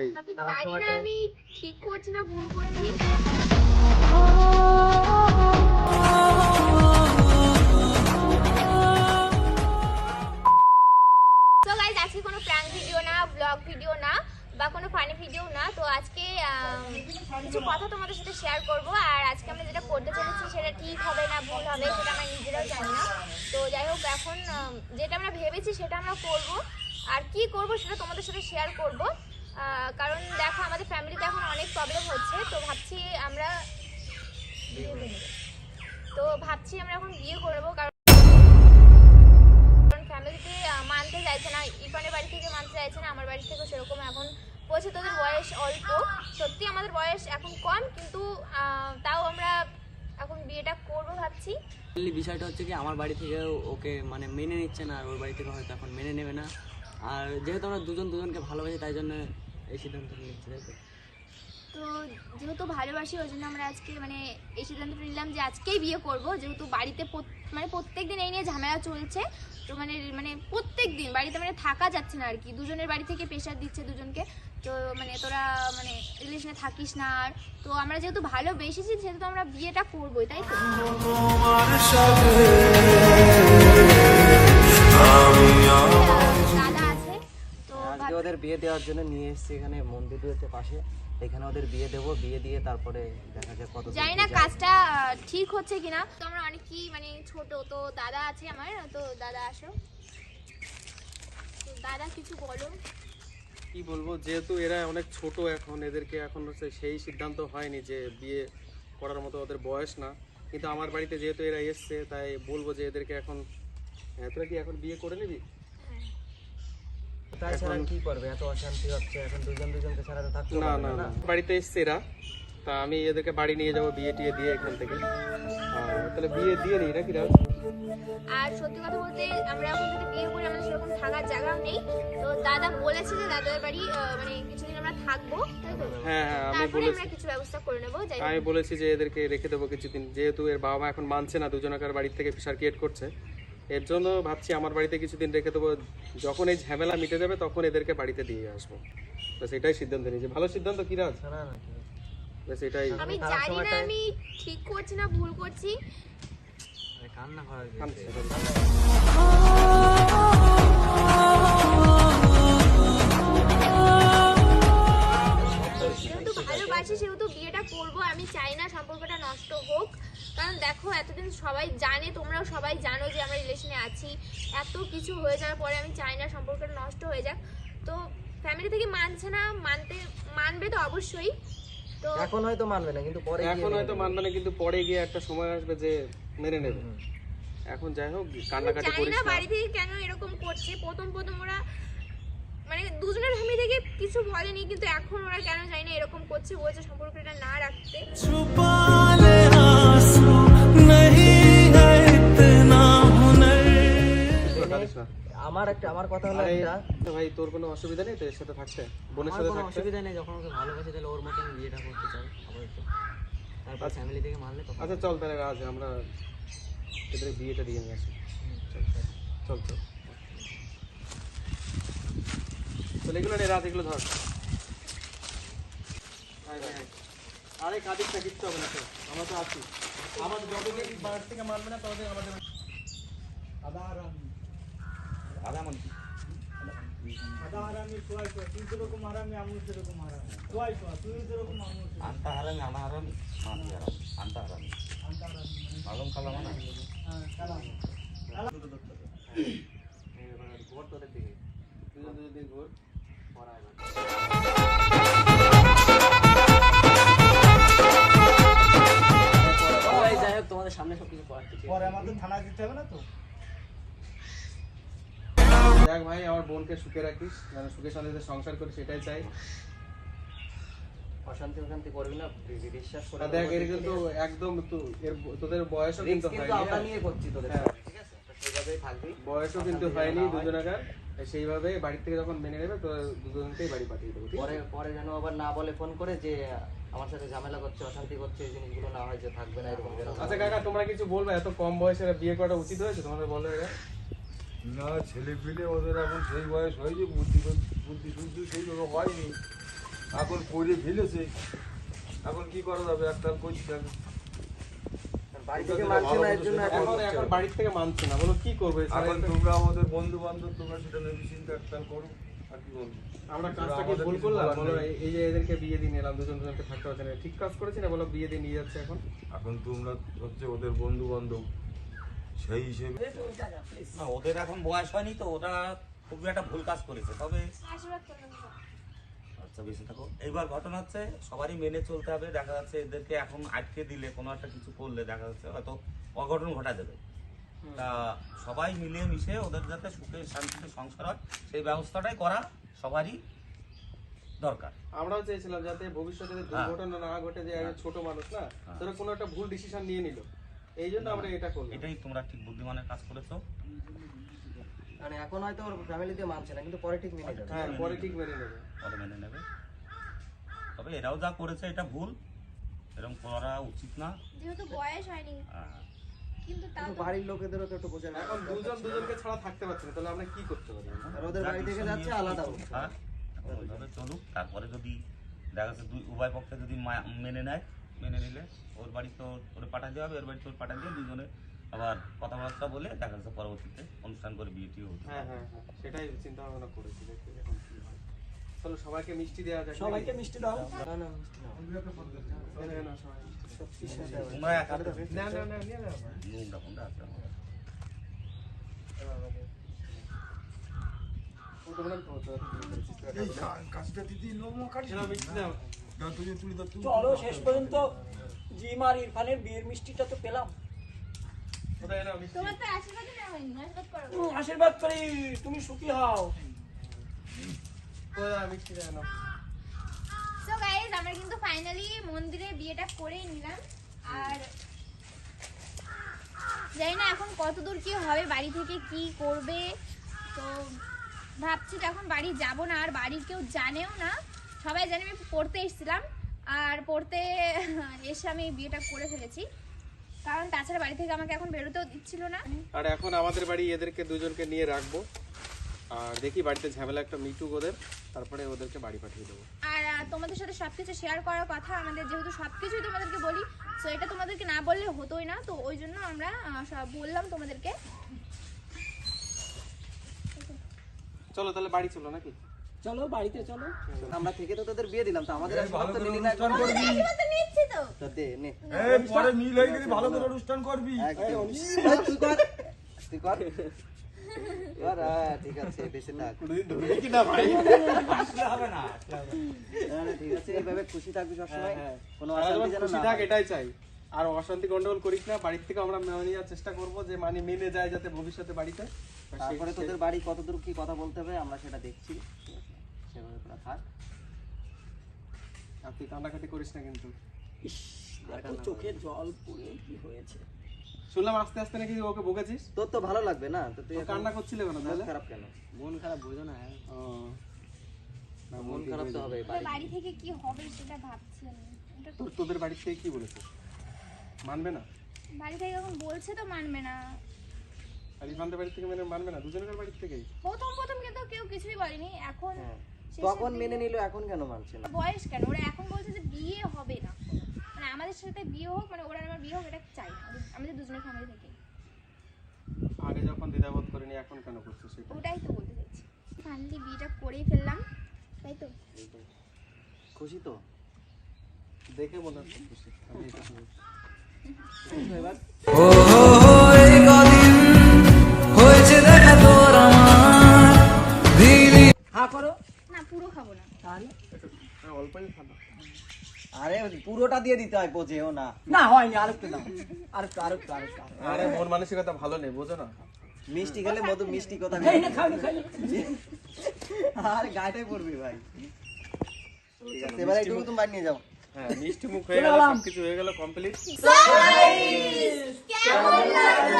এই আমি জানি না আমি ঠিক করছি না ভুল করছি। তো গাইজ আজকে কোনো প্র্যাঙ্ক ভিডিও না ব্লগ ভিডিও না বা কোনো ফানি ভিডিও না। তো আজকে কিছু কথা তোমাদের সাথে শেয়ার করব। আর আজকে আমরা যেটা করতে চলেছি সেটা ঠিক হবে না ভুল হবে সেটা আমরা নিজেরাও জানি না। তো যাই হোক এখন যেটা আমরা ভেবেছি সেটা আমরা করব। আর কি করব সেটা তোমাদের সাথে শেয়ার করব। কারণ দেখো, আমাদের ফ্যামিলিতে এখন অনেক প্রবলেম হচ্ছে, তো ভাবছি আমরা তো ভাবছি আমরা এখন বিয়ে করব, কারণ ফ্যামিলিতে মানতে চাইছে না, ইরফানের বাড়ি থেকে মানতে চাইছে না, আমার বাড়ি থেকে সেরকম এখন বলছে তোদের বয়স অল্প। সত্যি আমাদের বয়স এখন কম, কিন্তু তাও আমরা এখন বিয়েটা করব ভাবছি। বিষয়টা হচ্ছে কি, আমার বাড়ি থেকে ওকে মানে মেনে নিচ্ছে না, আর ওর বাড়ি থেকে হয়তো এখন মেনে নেবে না। আর যেহেতু আমরা দুজন দুজনকে ভালোবাসি, তাই জন্য এই সিদ্ধান্ত নিচ্ছি তাই তো? তো যেহেতু ভালোবাসি ওই জন্য আমরা আজকে মানে এই সিদ্ধান্তটা নিলাম যে আজকেই বিয়ে করব। যেহেতু বাড়িতে মানে প্রত্যেক দিন এই নিয়ে ঝামেলা চলছে তো মানে মানে প্রত্যেক দিন বাড়িতে মানে থাকা যাচ্ছে না আর কি। দুজনের বাড়ি থেকে প্রেশার দিচ্ছে দুজনকে। তো মানে তোরা মানে রিলেশনে থাকিস না আর। তো আমরা যেহেতু ভালোবেসেছি সেহেতু আমরা বিয়েটা করবোই তাই তো? ওদের বিয়ে দেওয়ার জন্য নিয়ে এসেছি এখানে মন্দির রয়েছে পাশে। এখানে ওদের বিয়ে দেবো বিয়ে দিয়ে তারপরে দেখা যাক কত জানি না কাজটা ঠিক হচ্ছে কিনা। তো আমরা অনেকই মানে ছোট তো দাদা আছে আমার তো দাদা আসো। দাদা কিছু বলো। কি বলব যেহেতু এরা অনেক ছোট এখন এদেরকে এখন হচ্ছে সেই সিদ্ধান্ত হয়নি যে বিয়ে করার মতো ওদের বয়স না। কিন্তু আমার বাড়িতে যেহেতু এরা এসছে তাই বলব যে এদেরকে এখন হ্যাঁ, তোরা কি এখন বিয়ে করে নিবি? তাছাড়া কি করবে? এত অশান্তি হচ্ছে এখন দুজন দুজনকে ছাড়া তো থাকতে না না না। বাড়িতে এসছে এরা। তা আমি এদেরকে বাড়ি নিয়ে যাব বিয়ে টিয়ে দিয়ে এখান থেকে। তাহলে বিয়ে দিয়ে নিই নাকি রাজ? আর সত্যি কথা বলতে আমরা এখন যদি বিয়ে করি আমাদের সেরকম থাকার জায়গাও নেই। তো দাদা বলেছে যে দাদার বাড়ি মানে কিছুদিন আমরা থাকব হ্যাঁ হ্যাঁ আমি বলেছি কিছু ব্যবস্থা করে নেব আমি বলেছি যে এদেরকে রেখে দেবো কিছুদিন। যেহেতু এর বাবা মা এখন মানছে না দুজনকার বাড়ি থেকে প্রেশার ক্রিয়েট করছে। এর জন্য ভাবছি আমার বাড়িতে কিছুদিন রেখে দেবো। যখন এই ঝামেলা মিটে যাবে তখন এদেরকে বাড়িতে দিয়ে আসব। ব্যাস এটাই সিদ্ধান্ত নিয়েছি। ভালো সিদ্ধান্ত কি রাজ না না কি ব্যাস এটাই। আমি জানি না আমি ঠিক করছি না ভুল করছি। কান্না ভালোবাসি সেহেতু বিয়েটা করব আমি চাই না সম্পর্কটা নষ্ট হোক। কারণ দেখো এতদিন সবাই জানে তোমরাও সবাই জানো যে আমরা রিলেশনে আছি। এত কিছু হয়ে যাওয়ার পরে আমি চাই না সম্পর্কটা নষ্ট হয়ে যাক। তো ফ্যামিলি থেকে মানছে না মানতে মানবে তো অবশ্যই। তো এখন হয়তো মানবে না কিন্তু পরে এখন হয়তো মেনে মানবে না কিন্তু পরে গিয়ে একটা সময় আসবে যে মেনে নেবে। এখন যাই হোক কান্নাকাটি করিস না না। বাড়ি থেকে কেন এরকম করছে। প্রথম প্রথম ওরা মানে দুজনের ফ্যামিলি থেকে কিছু বলেনি কিন্তু এখন ওরা কেন জানি না এরকম করছে বলছে সম্পর্কটা না রাখতে। আমার একটা আমার কথা হলো একটা। ভাই তোর কোনো অসুবিধা নেই? তো এর সাথে থাকতে? বোনের আমার সাথে থাকতে? অসুবিধা নেই যখন ওকে ভালোবাসি তাহলে ওর মতো আমি বিয়েটা করতে চাই আপাতত। তারপর আচ্ছা। ফ্যামিলি থেকে মানলে তখন আচ্ছা চল তাহলে আজ আমরা এদের বিয়েটা দিয়ে নিয়ে আসি। চল চল। চল এগুলো নে রাত এগুলো ধর। আরে কাদিস না কিচ্ছু হবে না আমরা তো আছি। আমাদের যতদিন বাড়ি থেকে মানবে না ততদিন আমাদের আদামনি আদা হারামি সোয়াই সোয়া যেরকম হারামি আমিও যেরকম আমিও আন্তা হারামি আনা হারামি মানি হারামি আন্তা হারামি আন্তা মানে হারামি মালুম কালাম মানে? না হ্যাঁ কালাম মানে। কালাম তো দত্ত এই ঘর তো দেখে তুই যদি ঘর পড়ায় তোমাদের সামনে সবকিছু পরে আমাদের থানায় দিতে হবে না তো? দেখ ভাই আমার বোনকে সুখে রাখিস যেন সুখে শান্তিতে সংসার করি সেটাই চাই। অশান্তি অশান্তি করবি না বিশ্বাস করে দেখ এর কিন্তু একদম তোদের বয়সও কিন্তু কিন্তু হয়নি। আমরা? নিয়ে করছি তোদের হ্যাঁ। ঠিক আছে? সেইভাবেই থাকবি। বয়সও কিন্তু হয়নি দুজনাকার সেইভাবে বাড়ি থেকে যখন মেনে নেবে তো দুজনকেই বাড়ি পাঠিয়ে দেবো পরে পরে যেন আবার না বলে ফোন করে যে আমার সাথে ঝামেলা করছে অশান্তি করছে এই জিনিসগুলো না হয় যে থাকবে না এরকম আচ্ছা কাকা তোমরা কিছু বলবে? এত কম বয়সে বিয়ে করাটা উচিত হয়েছে তোমাদের বলো এরা না ছেলে পিলে ওদের এখন সেই বয়স হয়েছে বুদ্ধি বুদ্ধি শুদ্ধি সেইভাবে হয়নি। এখন করে ফেলেছে। এখন কি করা যাবে? একটা করছে থেকে মানছে না এখন এখন এখন বাড়ির থেকে মানছে না। বলো কি করবে? এখন তোমরা আমাদের বন্ধু বান্ধব তোমরা সেটা চিন্তা একটা করো। আমরা কাজটা কি ভুল করলাম? বলো এই- যে এদেরকে বিয়ে দিয়ে নিলাম দুজন দুজনকে থাকতে না। ঠিক কাজ করেছি না? বলো বিয়ে দিয়ে নিয়ে যাচ্ছে এখন? এখন তোমরা হচ্ছে ওদের বন্ধু বান্ধব সেই হিসেবে না ওদের এখন বয়স হয়নি তো ওরা খুবই একটা ভুল কাজ করেছে। তবে আচ্ছা থাকো। এইবার ঘটনা হচ্ছে সবারই মেনে চলতে হবে। দেখা যাচ্ছে এদেরকে এখন আটকে দিলে কোনো একটা কিছু করলে দেখা যাচ্ছে হয়তো অঘটন ঘটা যাবে। তা সবাই মিশে ওদের যাতে সুখে শান্তিতে সংসার হয় সেই ব্যবস্থাটাই করা সবারই দরকার। আমরাও চেয়েছিলাম যাতে ভবিষ্যতে যাতে হ্যাঁ। দুর্ঘটনা না ঘটে যে ছোট মানুষ না তোরা কোনো একটা ভুল ডিসিশন নিয়ে নিল। এই জন্য আমরা এটা করলাম। এটাই তোমরা ঠিক বুদ্ধিমানের কাজ করেছ। মানে এখন হয়তো ওর ফ্যামিলিতে মানছে না কিন্তু পরে ঠিক মেনে যাবে হ্যাঁ পরে ঠিক মেনে নেবে। পরে মেনে নেবে। তবে এরাও যা করেছে এটা ভুল। এরকম করা উচিত না। যেহেতু বয়স হয়নি। কিন্তু তাও বাড়ির লোকেদেরও তো একটু এখন দুজন দুজনকে ছাড়া থাকতে পারছে না তাহলে আমরা কি করতে পারি? আর ওদের বাড়ি থেকে যাচ্ছে আলাদা হ্যাঁ, ওইভাবে চলুক। তারপরে যদি দেখা যাচ্ছে দুই উভয় পক্ষে যদি মা- মেনে নেয় মেনে নিলে ওর বাড়ি তো ওর পাঠা দেওয়া হবে ওর বাড়ি তোর পাঠা দিয়ে দুজনে আবার কথাবার্তা বলে দেখা যাচ্ছে পরবর্তীতে অনুষ্ঠান করে বিয়ে টিয়ে হ্যাঁ হ্যাঁ হ্যাঁ সেটাই চিন্তা ভাবনা করেছি দেখি এখন কি হয় চলো সবাইকে মিষ্টি দেওয়া যাক সবাইকে মিষ্টি দাও না না মিষ্টি না। না, না, না, সবাই মিষ্টি। তোমরা এক না না না নিয়ে নাও। নুনটা ফোনটা আছে। ও তো হয় তো, কাজটা দিদি লোমো কাটিস নাও, মিষ্টি দাও। চলো শেষ পর্যন্ত জিম আর ইরফানের বিয়ের মিষ্টিটা তো পেলাম। আশীর্বাদ করো। তুমি সুখী হও। সো আমরা কিন্তু ফাইনালি মন্দিরে বিয়েটা করেই নিলাম। আর জানি না এখন কত দূর কি হবে বাড়ি থেকে কি করবে। তো ভাবছি তো এখন বাড়ি যাব না আর বাড়ির কেউ জানেও না। সবাই জানি আমি পড়তে এসেছিলাম আর পড়তে এসে আমি বিয়েটা করে ফেলেছি। কারণ তাছাড়া বাড়ি থেকে আমাকে এখন বেরোতেও দিচ্ছিল না। আর এখন আমাদের বাড়ি এদেরকে দুজনকে নিয়ে রাখব। আর দেখি বাড়িতে ঝামেলা একটা মিটুক ওদের তারপরে ওদেরকে বাড়ি পাঠিয়ে দেবো। আর তোমাদের সাথে সবকিছু শেয়ার করার কথা আমাদের যেহেতু সবকিছুই তোমাদেরকে বলি তো এটা তোমাদেরকে না বললে হতোই না তো ওই জন্য আমরা সব বললাম তোমাদেরকে। চলো তাহলে বাড়ি চলো নাকি? চলো বাড়িতে চলো। আমরা থেকে তো তোদের বিয়ে দিলাম তো আমাদের আশীর্বাদ তো অনুষ্ঠান করবি। নিচ্ছি তো। তো দে নে। এই পরে মিল হয়ে গেলে ভালো করে অনুষ্ঠান করবি। তুই কর তুই কর। কর হ্যাঁ, ঠিক আছে বেশি থাক। আসলে হবে না ঠিক আছে এইভাবে খুশি থাকবি সবসময়। কোনো অশান্তি যেন না থাক এটাই চাই। আর অশান্তি গন্ডগোল করিস না বাড়ির থেকে আমরা মেনে যাওয়ার চেষ্টা করব যে মানে মেনে যায় যাতে ভবিষ্যতে বাড়িতে। তারপরে তোদের বাড়ি কতদূর কি কথা বলতে হবে আমরা সেটা দেখছি? সেভাবে তোরা থাক আর তুই কান্নাকাটি করিস না কিন্তু। দেখো চোখে জল পড়ে কি হয়েছে? শুনলাম আস্তে আস্তে নাকি ওকে বকেছিস তোর তো ভালো লাগবে না তো তুই কান্না করছিলে কেন তাহলে? খারাপ কেন? মন খারাপ বুঝো না ও, না, মন খারাপ তো হবে বাড়ি থেকে কি হবে সেটা ভাবছি আমি। তোর তোদের বাড়ির থেকে কি বলেছে? মানবে না? বাড়ি থেকে এখন বলছে তো মানবে না। আর ইরফানদের বাড়ি থেকে মেনে মানবে না? দুজনের বাড়ির থেকেই? প্রথম প্রথম কিন্তু কেউ কিছুই বলেনি। এখন শেষের তখন মেনে নিল এখন কেন মানছে না? বয়স কেন? ওরা এখন বলছে যে বিয়ে হবে না। মানে আমাদের সাথে বিয়ে হোক মানে ওরা আমার বিয়ে হোক এটা চাই। না। আমাদের- দুজনের ফ্যামিলি থেকে আগে যখন দ্বিধাবোধ করেনি এখন কেন করছিস সেটা? ওটাই তো বলতে চাইছি। ফাইনালি বিয়েটা করেই ফেললাম তাই তো? খুশি তো? দেখে মনে হচ্ছে খুশি। আমি এটা ও এই কদিন হয়েছে দেখা তোর আমার। দিদি হা করো। না পুরো খাব না। তাহলে? হ্যাঁ, অল্পই আরে পুরোটা দিয়ে দিতে হয় বোঝেও না। না হয়নি আরেকটু দাও। আরেকটু আরেকটু আরেকটু আরেকটু। আরে মন মানসিকতা ভালো নেই বোঝো না। মিষ্টি খেলে মধু মিষ্টি কথা খাই না খাই না খাই আর গায়েটাই পড়বি ভাই। ঠিক আছে এবার তুমি বানিয়ে যাও। হ্যাঁ মিষ্টি মুখ হয়ে গেল। সবকিছু হয়ে গেল কমপ্লিট কেমন লাগল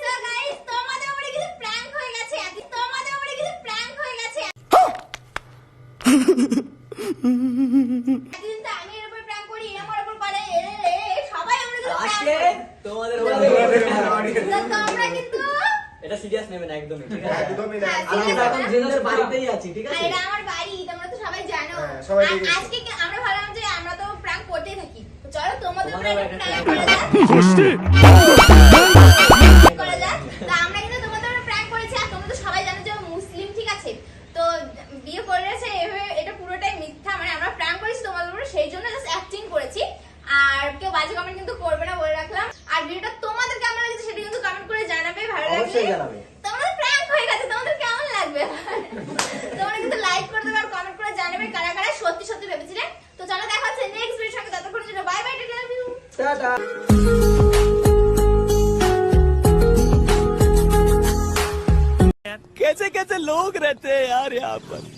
So guys, তোমাদের উপরে কিছু prank হয়ে গেছে আজকে। তোমাদের উপরে কিছু prank হয়ে গেছে। একদিন তো আমি এর উপর prank করি, এ আমার উপর করে, এ, এ, এ, সবাই আমরা কিছু prank আজকে করি। তোমাদের তো তোমরা কিন্তু এটা সিরিয়াস নেবে না একদমই ঠিক আছে? একদমই আমরা এখন না? বাড়িতেই আছি ঠিক আছে? এটা আমার বাড়ি তোমরা তো সবাই জানো। সবাই আর দেখেছে। আজকে আমরা ভাবলাম যে আমরা তো প্র্যাঙ্ক করতেই থাকি। চলো তোমাদের উপরে তোমাদেরও একটা একটা প্র্যাঙ্ক prank করা যাক করা যাক তো আমরা কিন্তু তোমাদের উপরে প্র্যাঙ্ক করেছি আর তোমরা তো সবাই জানো যে ও মুসলিম ঠিক আছে তো বিয়ে করেছে এভাবে এটা পুরোটাই মিথ্যা মানে আমরা প্র্যাঙ্ক করেছি তোমাদের উপরে সেই জন্য জাস্ট অ্যাক্টিং করেছি আর কেউ বাজে কমেন্ট কিন্তু করবে না বলে রাখলাম আর ভিডিওটা তোমাদের কেমন লাগছে সেটা কিন্তু কমেন্ট করে জানাবে ভালো লাগলে অবশ্যই জানাবে। তোমাদের প্র্যাঙ্ক হয়ে গেছে তোমাদের কেমন লাগবে তোমরা কিন্তু লাইক করে দেবে আর কমেন্ট করে জানাবে কারা কারা সত্যি সত্যি ভেবেছিলে তো চলো দেখা হচ্ছে নেক্সট ভিডিওর সঙ্গে ততক্ষণের জন্য bye bye take love you tata कैसे कैसे लोग रहते हैं यार यहाँ पर